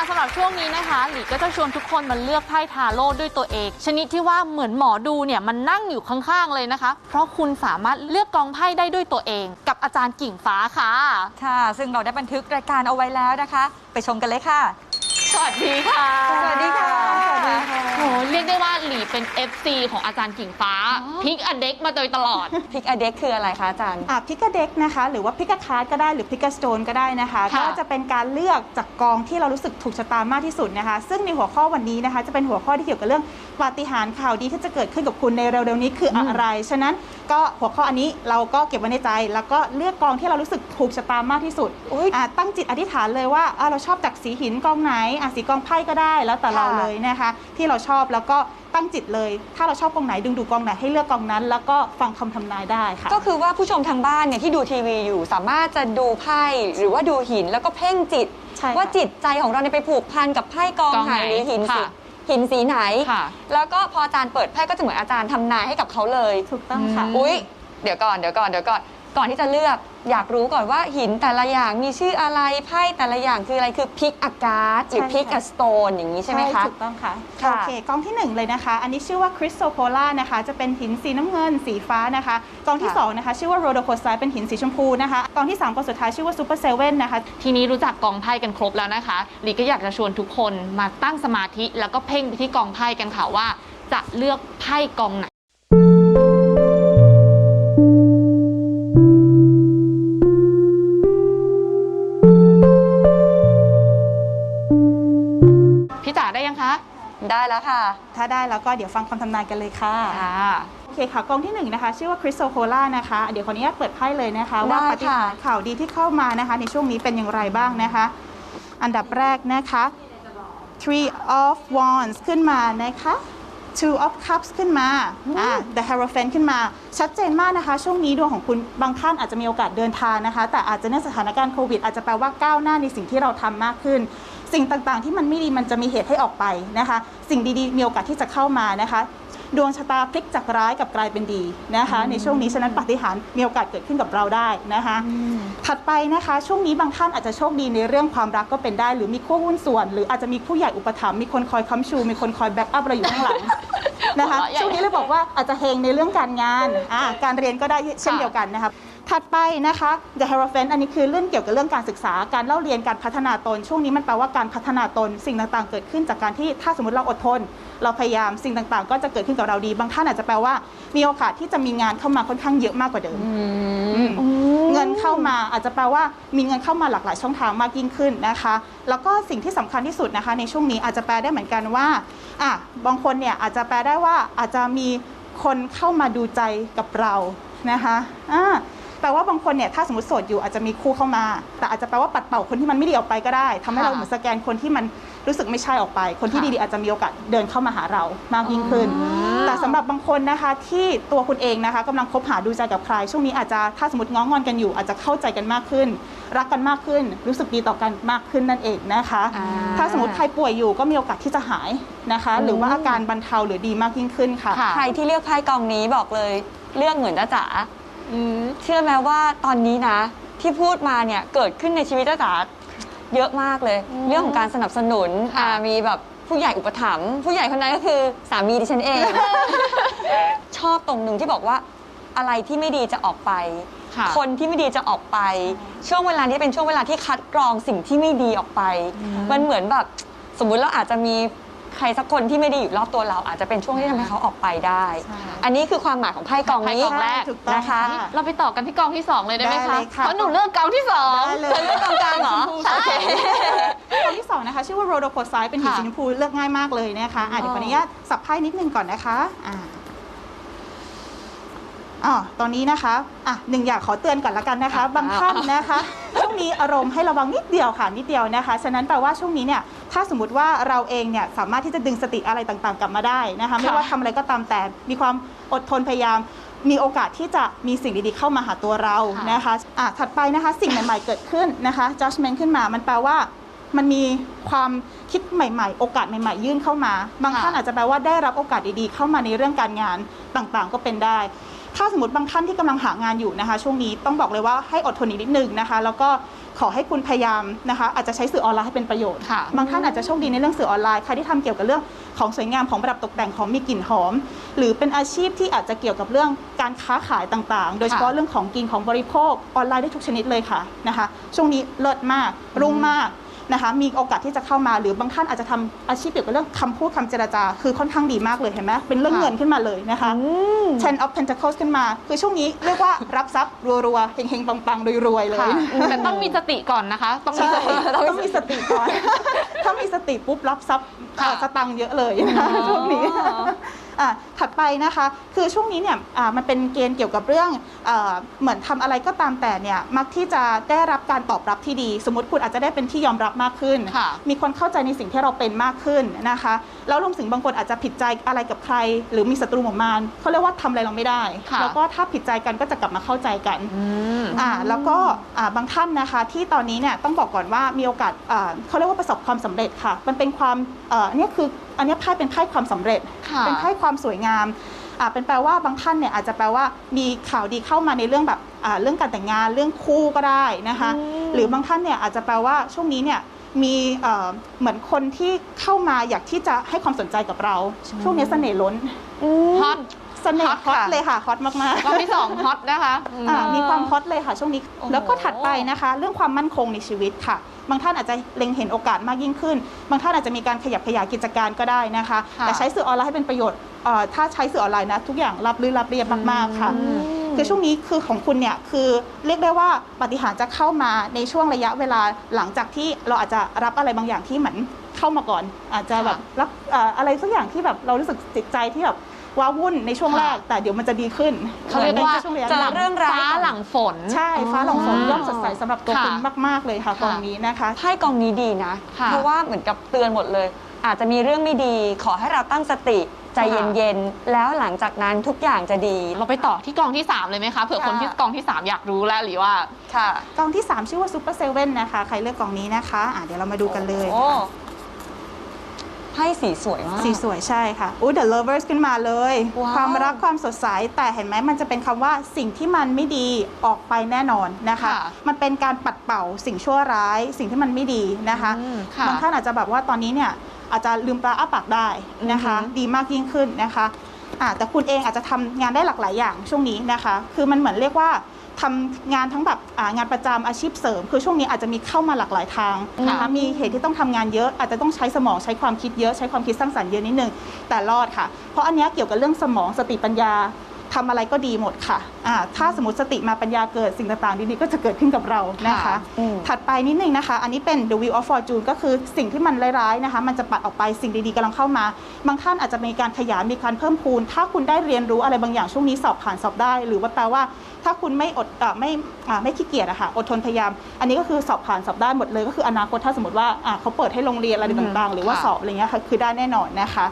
ค่ะสำหรับช่วงนี้นะคะ หลีก็จะชวนทุกคนมาเลือกไพ่ทาโร่ด้วยตัวเอง ชนิดที่ว่าเหมือนหมอดูเนี่ยมันนั่งอยู่ข้างๆเลยนะคะ เพราะคุณสามารถเลือกกองไพ่ได้ด้วยตัวเอง กับอาจารย์กิ่งฟ้าค่ะ ค่ะ ซึ่งเราได้บันทึกรายการเอาไว้แล้วนะคะ ไปชมกันเลยค่ะ สวัสดีค่ะ สวัสดี ว่าหลีเป็น FC ของอาจารย์กิ่งฟ้าพิกอเด็กมาโดยตลอด พิกอเด็กคืออะไรคะอาจารย์ อะพิกาเด็กนะคะ หรือว่าพิกาคาร์ดก็ได้หรือพิกาสโตนก็ได้นะคะค่ะก็จะเป็นการเลือกจากกองที่เรารู้สึกถูกชะตามากที่สุดนะคะ ซึ่งในหัวข้อวันนี้นะคะ จะเป็นหัวข้อที่เกี่ยวกับเรื่องปาฏิหาริย์ข่าวดีที่จะเกิดขึ้นกับคุณในเร็วๆนี้คืออะไร ฉะนั้นก็หัวข้ออันนี้เราก็เก็บไว้ในใจ แล้วก็เลือกกองที่เรารู้สึกถูกชะตามากที่สุดอุ๊ยอะตั้งจิตอธิษฐานเลยว่าอะเราชอบจากสีหินกองไหนอะสีกองไพ่ก็ได้แล้วแต่เราค่ะเลยนะคะ ที่เราชอบแล้วก็ตั้งจิตเลย ถ้าเราชอบกองไหนดึงดูดกองไหนให้เลือกกองนั้น แล้วก็ฟังคำทำนายได้ค่ะ ก็คือว่าผู้ชมทางบ้านเนี่ยที่ดูทีวีอยู่สามารถจะดูไพ่หรือว่าดูหินแล้วก็เพ่งจิตใช่ค่ะว่าจิตใจของเราเนี่ยไปผูกพันกับไพ่กองกองไหไหนนหรือหินสีค่ะหินสีไหนค่ะแล้วก็พออาจารย์เปิดไพ่ก็จะเหมือนอาจารย์ทำนายให้กับเขาเลย ถูกต้องค่ะอืมอุ๊ย เดี๋ยวก่อน เดี๋ยวก่อน เดี๋ยวก่อน ก่อนที่จะเลือก อยากรู้ก่อนว่าหินแต่ละอย่างมีชื่ออะไรไพ่แต่ละอย่างคืออะไรคือพิกอากาศหรือใช่ค่ะพิกอสโตนอย่างนี้ใช่ไหมคะถูกต้องค่ะค่ะโอเคกองที่ 1 เลยนะคะ อันนี้ชื่อว่าคริสโ o โ o ล่านะคะ จะเป็นหินสีน้ำเงินสีฟ้านะคะ กองที่ค่ะ2นะคะ ชื่อว่าโรโดโคไซเป็นหินสีชมพูนะคะ กองที่ 3กองสุดท้ายชื่อว่าซูเปอร์เซเว่นนะคะ ทีนี้รู้จักกองไพ่กันครบแล้วนะคะหลีก็อยากจะชวนทุกคนมาตั้งสมาธิแล้วก็เพ่งไปที่กองไพ่กันค่ะว่าจะเลือกไพ่กองไหน แล้วค่ะ ถ้าได้แล้วก็เดี๋ยวฟังคำทำนายกันเลยค่ะค่ะโอเคค่ะกองที่1นะคะ ชื่อว่าคริสโ o โ o ล่านะคะ เดี๋ยวขออนุญาตเปิดไพ่เลยนะคะว่าได้ปฏิหารย์ข่าวดีที่เข้ามานะคะ ในช่วงนี้เป็นอย่างไรบ้างนะคะ อันดับแรกนะคะ three of wands ขึ้นมานะคะ two of cups ขึ้นมาอ่า the hierophant ขึ้นมา ชัดเจนมากนะคะ ช่วงนี้ดวงของคุณบางท่านอาจจะมีโอกาสเดินทางนะคะ แต่อาจจะเนื่องสถานการณ์โควิดอาจจะแปลว่าก้าวหน้าในสิ่งที่เราทำมากขึ้น สิ่งต่างๆ ที่มันไม่ดีมันจะมีเหตุให้ออกไปนะคะ สิ่งดีๆ มีโอกาสที่จะเข้ามานะคะ ดวงชะตาพลิกจากร้ายกลับกลายเป็นดีนะคะ ในช่วงนี้ฉะนั้นปาฏิหารย์มีโอกาสเกิดขึ้นกับเราได้นะคะ ถัดไปนะคะช่วงนี้บางท่านอาจจะโชคดีในเรื่องความรักก็เป็นได้ หรือมีคู่หุ้นส่วน หรืออาจจะมีผู้ใหญ่อุปถัมภ์มีคนคอยค้ำชู มีคนคอยแบ็กอัพเราอยู่ข้างหลังนะคะหัวเราะใหญ่ช่วงนี้เลยบอกว่าอาจจะเฮงในเรื่องการงานอ่าการเรียนก็ได้เช่นเดียวกันนะคะ ถัดไปนะคะ The Hierophant อันนี้คือเรื่องเกี่ยวกับเรื่องการศึกษา การเล่าเรียน การพัฒนาตน ช่วงนี้มันแปลว่าการพัฒนาตน สิ่งต่างๆ เกิดขึ้นจากการที่ถ้าสมมติเราอดทน เราพยายาม สิ่งต่างๆ ก็จะเกิดขึ้นกับเราดี บางท่านอาจจะแปลว่า มีโอกาสที่จะมีงานเข้ามาค่อนข้างเยอะมากกว่าเดิมอืมเงินเข้ามาอาจจะแปลว่ามีเงินเข้ามาหลากหลายช่องทางมากยิ่งขึ้นนะคะ แล้วก็สิ่งที่สำคัญที่สุดนะคะ ในช่วงนี้อาจจะแปลได้เหมือนกันว่าอะบางคนเนี่ยอาจจะแปลได้ว่าอาจจะมีคนเข้ามาดูใจกับเรานะคะอ่า แปลว่าบางคนเนี่ยถ้าสมมติโสดอยู่อาจจะมีคู่เข้ามา แต่อาจจะแปลว่าปัดเป่าคนที่มันไม่ดีออกไปก็ได้ทำให้เราค่ะเหมือนสแกนคนที่มันรู้สึกไม่ใช่ออกไป คนที่ค่ะดีๆอาจจะมีโอกาสเดินเข้ามาหาเรามากยิ่งขึ้นอ๋อแต่สำหรับบางคนนะคะที่ตัวคุณเองนะคะกำลังคบหาดูใจกับใคร ช่วงนี้อาจจะถ้าสมมติง้องงอนกันอยู่ อาจจะเข้าใจกันมากขึ้น รักกันมากขึ้น รู้สึกดีต่อกันมากขึ้นนั่นเองนะคะอ่าถ้าสมมติใครป่วยอยู่ก็มีโอกาสที่จะหายนะคะ หรือว่าอาการบรรเทาหรือดีมากยิ่งขึ้นค่ะค่ะใครที่เลือกไพ่กองนี้บอกเลยเลือกเหมือนจ้าจ๋า เชื่อไหมว่าตอนนี้นะ ที่พูดมาเนี่ยเกิดขึ้นในชีวิตจ้าจ๋าเยอะมากเลย อืมเรื่องของการสนับสนุนค่ะอ่ามีแบบผู้ใหญ่อุปถัมภ์ผู้ใหญ่คนนั้นก็คือสามีดิฉันเอง ชอบตรงหนึ่งที่บอกว่าอะไรที่ไม่ดีจะออกไป ค่ะคนที่ไม่ดีจะออกไป ช่วงเวลานี้เป็นช่วงเวลาที่คัดกรองสิ่งที่ไม่ดีออกไป มันเหมือนแบบสมมุติเราอาจจะมี ใครสักคนที่ไม่ดีอยู่รอบตัวเราอาจจะเป็นช่วงที่ทำให้เขาออกไปได้ ใช่ อันนี้คือความหมายของไพ่กองนี้ไพ่กองแรก ถูกต้องนะคะเราไปต่อกันที่กองที่2เลยได้ไหมได้คะเลยค่ะเพราะหนูเลือกกองที่สองได้เลยเธอเลือกกองกลางเหรอ ใช่โอเคกองที่สองนะคะชื่อว่าโรโดโคไซเป็นหินค่ะ สีชมพูเลือกง่ายมากเลยนะคะอะเดี๋ยวขออนุญาตสับไพ่นิดนึงก่อนนะคะอ่า อ๋อตอนนี้นะคะอะหนึ่งอยากขอเตือนก่อนละกันนะคะ บางท่านนะคะ ช่วงนี้อารมณ์ให้ระวังนิดเดียวค่ะนิดเดียวนะคะ ฉะนั้นแปลว่าช่วงนี้เนี่ยถ้าสมมติว่าเราเองเนี่ยสามารถที่จะดึงสติอะไรต่างๆ กลับมาได้นะคะ ไม่ว่าทำอะไรก็ตามแต่มีความอดทนพยายามมีโอกาสที่จะมีสิ่งดีๆเข้ามาหาตัวเราค่ะนะคะอะถัดไปนะคะ สิ่งใหม่ๆเกิดขึ้นนะคะ judgment ขึ้นมามันแปลว่า มันมีความคิดใหม่ ๆ โอกาสใหม่ ๆ ยื่นเข้ามา บางท่านอาจจะแปลว่าได้รับโอกาสดีๆ เข้ามาในเรื่องการงานต่างๆ ก็เป็นได้ ถ้าสมมติบางท่านที่กำลังหางานอยู่นะคะ ช่วงนี้ต้องบอกเลยว่าให้อดทนอีกนิดนึงนะคะ แล้วก็ขอให้คุณพยายามนะคะ อาจจะใช้สื่อออนไลน์ให้เป็นประโยชน์ค่ะบางท่านอาจจะโชคดีในเรื่องสื่อออนไลน์ใครที่ทำเกี่ยวกับเรื่องของสวยงามของประดับตกแต่งของมีกลิ่นหอม หรือเป็นอาชีพที่อาจจะเกี่ยวกับเรื่องการค้าขายต่างๆ โดยเฉพาะเรื่องของกินของบริโภคออนไลน์ได้ทุกชนิดเลยค่ะนะคะ ช่วงนี้เลิศมากรุ่งมาก นะคะมีโอกาสที่จะเข้ามาหรือบางท่านอาจจะทำอาชีพเกี่ยวกับเรื่องคำพูดคำเจรจา คือค่อนข้างดีมากเลยเห็นไหมเป็นเรื่องค่ะเงินขึ้นมาเลยนะคะ Ten of Pentacles ขึ้นมา คือช่วงนี้เรียกว่ารับทรัพย์รัวๆเฮงๆปังๆรวยๆเลยค่ะแต่ต้องมีสติก่อนนะคะ ต้องมีใช่สติต้องมีสติก่อน ถ้ามีสติปุ๊บรับทรัพย์ค่ะเอ่อสตังค์เยอะเลยนะคะอ๋อช่วงนี้อะ ถัดไปนะคะ คือช่วงนี้เนี่ยอ่ามันเป็นเกณฑ์เกี่ยวกับเรื่องเออเหมือนทำอะไรก็ตามแต่เนี่ยมักที่จะได้รับการตอบรับที่ดี สมมติคุณอาจจะได้เป็นที่ยอมรับมากขึ้นค่ะมีคนเข้าใจในสิ่งที่เราเป็นมากขึ้นนะคะ แล้วรวมถึงบางคนอาจจะผิดใจอะไรกับใคร หรือมีศัตรูหมู่มารเขาเรียกว่าทำอะไรเราไม่ได้ค่ะแล้วก็ถ้าผิดใจกันก็จะกลับมาเข้าใจกันอืมอ่าแล้วก็อ่าบางท่านนะคะที่ตอนนี้เนี่ยต้องบอกก่อนว่ามีโอกาสอ่าเขาเรียกว่าประสบความสำเร็จค่ะ มันเป็นความเอ่ออันเนี้ยคืออันเนี้ยไพ่เป็นไพ่ความสำเร็จค่ะเป็นไพ่ความสวยงามอ่าเป็นแปลว่าบางท่านเนี่ยอาจจะแปลว่ามีข่าวดีเข้ามาในเรื่องแบบอ่าเรื่องการแต่งงานเรื่องคู่ก็ได้นะคะ หรือบางท่านเนี่ยอาจจะแปลว่าช่วงนี้เนี่ยมีเอ่อเหมือนคนที่เข้ามาอยากที่จะให้ความสนใจกับเรา ช่วงนี้เสน่ห์ล้นฮอต เสน่ห์ฮอตฮอตค่ะ เลยค่ะฮอตมากๆรอบที่สองฮอตนะคะอ่ามีความฮอตเลยค่ะช่วงนี้ โอ้โห แล้วก็ถัดไปนะคะ เรื่องความมั่นคงในชีวิตค่ะ บางท่านอาจจะเล็งเห็นโอกาสมากยิ่งขึ้น บางท่านอาจจะมีการขยับขยายกิจการก็ได้นะคะ ค่ะ แต่ใช้สื่อออนไลน์ให้เป็นประโยชน์เอ่อถ้าใช้สื่อออนไลน์นะทุกอย่างรับรื่นรับเรียบมากๆค่ะ อืม คือช่วงนี้คือของคุณเนี่ยคือเรียกได้ว่าปาฏิหารย์จะเข้ามาในช่วงระยะเวลาหลังจากที่เราอาจจะรับอะไรบางอย่างที่เหมือนเข้ามาก่อน อาจจะแบบรับเอ่ออะไรสักอย่างที่แบบเรารู้สึกจิตใจที่แบบ ว้าวุ่นในช่วงแรก แต่เดี๋ยวมันจะดีขึ้นเขาเรียกว่าในช่วงระยะเจอหลังเรื่องร้ายฟ้าหลังฝน ใช่ฟ้าหลังฝนอ๋อย่อมสดใสสำหรับตัวค่ะคุณมาก ๆ เลยค่ะค่ะกองนี้นะคะไพ่กองนี้ดีนะค่ะเพราะว่าเหมือนกับเตือนหมดเลย อาจจะมีเรื่องไม่ดี ขอให้เราตั้งสติใจค่ะเย็นๆ แล้วหลังจากนั้นทุกอย่างจะดี เราไปต่อที่กองที่ 3 เลยไหมคะเผื่อคนค่ะที่กองที่ 3 อยากรู้แล้วหรือว่า ค่ะ กองที่ 3 ชื่อว่าซูเปอร์เซเว่นนะคะ ใครเลือกกองนี้นะคะอะเดี๋ยวเรามาดูกันเลยโอ้ ไพ่สีสวยมาก สีสวยใช่ค่ะอู้ The Lovers ขึ้นมาเลย ว้าว ความรักความสดใส แต่เห็นไหมมันจะเป็นคำว่าสิ่งที่มันไม่ดีออกไปแน่นอนนะคะ ค่ะมันเป็นการปัดเป่าสิ่งชั่วร้าย สิ่งที่มันไม่ดีนะคะอืมค่ะบางท่านอาจจะแบบว่าตอนนี้เนี่ยอาจจะลืมปลาอ้าปากได้นะคะ อือหือ ดีมากยิ่งขึ้นนะคะอะแต่คุณเองอาจจะทำงานได้หลากหลายอย่างช่วงนี้นะคะ คือมันเหมือนเรียกว่า ทำงานทั้งแบบอ่างานประจำอาชีพเสริม คือช่วงนี้อาจจะมีเข้ามาหลากหลายทางนะคะค่ะมีเหตุที่ต้องทำงานเยอะอาจจะต้องใช้สมองใช้ความคิดเยอะใช้ความคิดสร้างสรรค์เยอะนิดนึงแต่รอดค่ะ เพราะอันเนี้ยเกี่ยวกับเรื่องสมองสติปัญญา ทำอะไรก็ดีหมดค่ะอ่าถ้าสมมติสติมาปัญญาเกิดสิ่งต่างๆ ดีๆ ก็จะเกิดขึ้นกับเรานะคะค่ะอืมถัดไปนิดนึงนะคะ อันนี้เป็น The Wheel of Fortune ก็คือสิ่งที่มันร้ายๆนะคะ มันจะปัดออกไปสิ่งดีๆกำลังเข้ามา บางท่านอาจจะมีการขยายมีการเพิ่มพูน ถ้าคุณได้เรียนรู้อะไรบางอย่างช่วงนี้สอบผ่านสอบได้ หรือว่าแปลว่า ถ้าคุณไม่อดเอ่อไม่อ่าไม่ขี้เกียจอะค่ะอดทนพยายาม อันนี้ก็คือสอบผ่านสอบได้หมดเลย ก็คืออนาคตถ้าสมมติว่าอ่าเขาเปิดให้โรงเรียนอะไรต่างๆ หรือว่าค่ะสอบอะไรเงี้ยค่ะคือได้แน่นอนนะคะ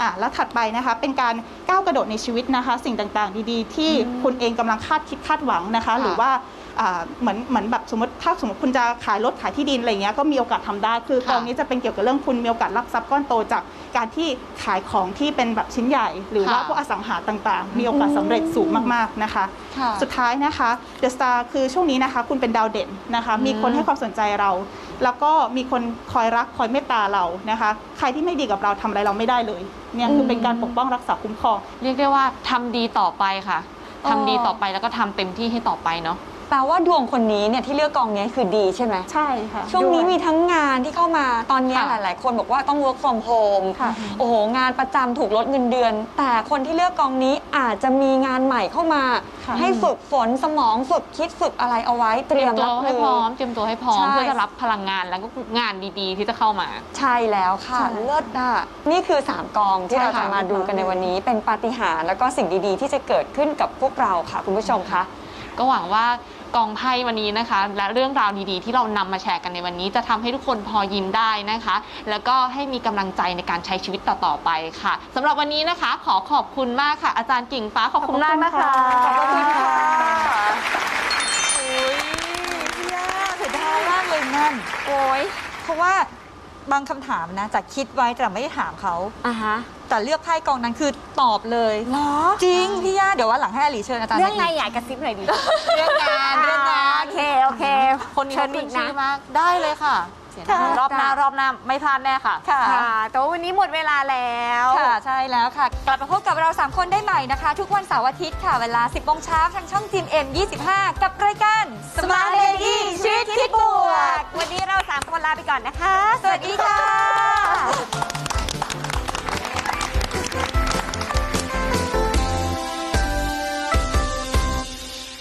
อะแล้วถัดไปนะคะ เป็นการก้าวกระโดดในชีวิตนะคะ สิ่งต่างๆ ดีๆ ที่คุณเองกำลังคาดคิดคาดหวังนะคะ หรือว่าอ่า เหมือนเหมือนแบบสมมติถ้าสมมติคุณจะขายรถขายที่ดินอะไรเงี้ยก็มีโอกาสทำได้ คือกค่ะองนี้จะเป็นเกี่ยวกับเรื่องคุณมีโอกาสรับทรัพย์ก้อนโตจากการที่ขายของที่เป็นแบบชิ้นใหญ่ หรือว่าค่ะพวกอสังหาต่างๆ มีโอกาสสำเร็จสูงมากๆนะคะค่ะสุดท้ายนะคะ The Star คือช่วงนี้นะคะ คุณเป็นดาวเด่นนะคะ มีคนให้ความสนใจเรา แล้วก็มีคนคอยรักคอยเมตตาเรานะคะ ใครที่ไม่ดีกับเราทำอะไรเราไม่ได้เลยเนี่ยคือเป็นการปกป้องรักษาคุ้มครองเรียกได้ว่าทำดีต่อไปค่ะอ๋อทำดีต่อไปแล้วก็ทำเต็มที่ให้ต่อไปเนาะ แปลว่าดวงคนนี้เนี่ยที่เลือกกองนี้คือดีใช่ไหม ใช่ค่ะช่วงนี้ด้วยมีทั้งงานที่เข้ามาตอนเนี้ยค่ะหลาย ๆ คนบอกว่าต้อง work from home ค่ะ โอ้โห งานประจำถูกลดเงินเดือน แต่คนที่เลือกกองนี้อาจจะมีงานใหม่เข้ามา ค่ะ ให้ฝึกฝนสมองฝึกคิดฝึกอะไรเอาไว้เตเตรีรียยมมตัวรับให้มืพร้ออ มเตรียมตัวให้พร้อมใช่ เพื่อจะรับพลังงานแล้วก็งานดีๆ ที่จะเข้ามา ใช่แล้วค่ะ ใช่ เลิศอะนี่คือ 3 กองที่ใช่เราค่ะ จะมาดูกันในวันนี้ เป็นปาฏิหาริย์แล้วก็สิ่งดีๆ ที่จะเกิดขึ้นกับพวกเราค่ะ คุณผู้ชมคะ ก็หวังว่า กองไพ่วันนี้นะคะ และเรื่องราวดีๆ ที่เรานำมาแชร์กันในวันนี้ จะทำให้ทุกคนพอยิ้มได้นะคะ แล้วก็ให้มีกำลังใจในการใช้ชีวิตต่อๆไปค่ะสำหรับวันนี้นะคะ ขอขอบคุณมากค่ะ อาจารย์กิ่งฟ้าขอบคุณมากนะคะขอบคุณค่ะโอ้ยพี่ย่าเสียดายมากเลยนั่นโอ้ยเพราะว่า บางคำถามนะจากคิดไว้แต่ไม่ได้ถามเขา อะฮะแต่เลือกไพ่กองนั้นคือตอบเลย เหรอจริงพี่ย่าเดี๋ยววันหลังให้อลีเชิญอาจารย์เรื่องไงมากอยากกระซิบหน่อยดิเรื่องงานเรื่องงาน โอเคโอเคคนนี้เชิเขาญขึ้อีนกชื่นะ อมากได้เลยค่ะ รอบหน้ารอบหน้าไม่พลาดแน่ค่ะ ค่ะ ค่ะแต่ว่าวันนี้หมดเวลาแล้ว ค่ะใช่แล้วค่ะ กลับมาพบกับเรา 3 คนได้ใหม่นะคะ ทุกวันเสาร์อาทิตย์ค่ะ เวลา 10โมงเช้าทางช่องจีม M25 กับรายการ Smart Lady ชีวิตคิดบวก วันนี้เรา ทุกคนลาไปก่อนนะคะ สวัสดีค่ะ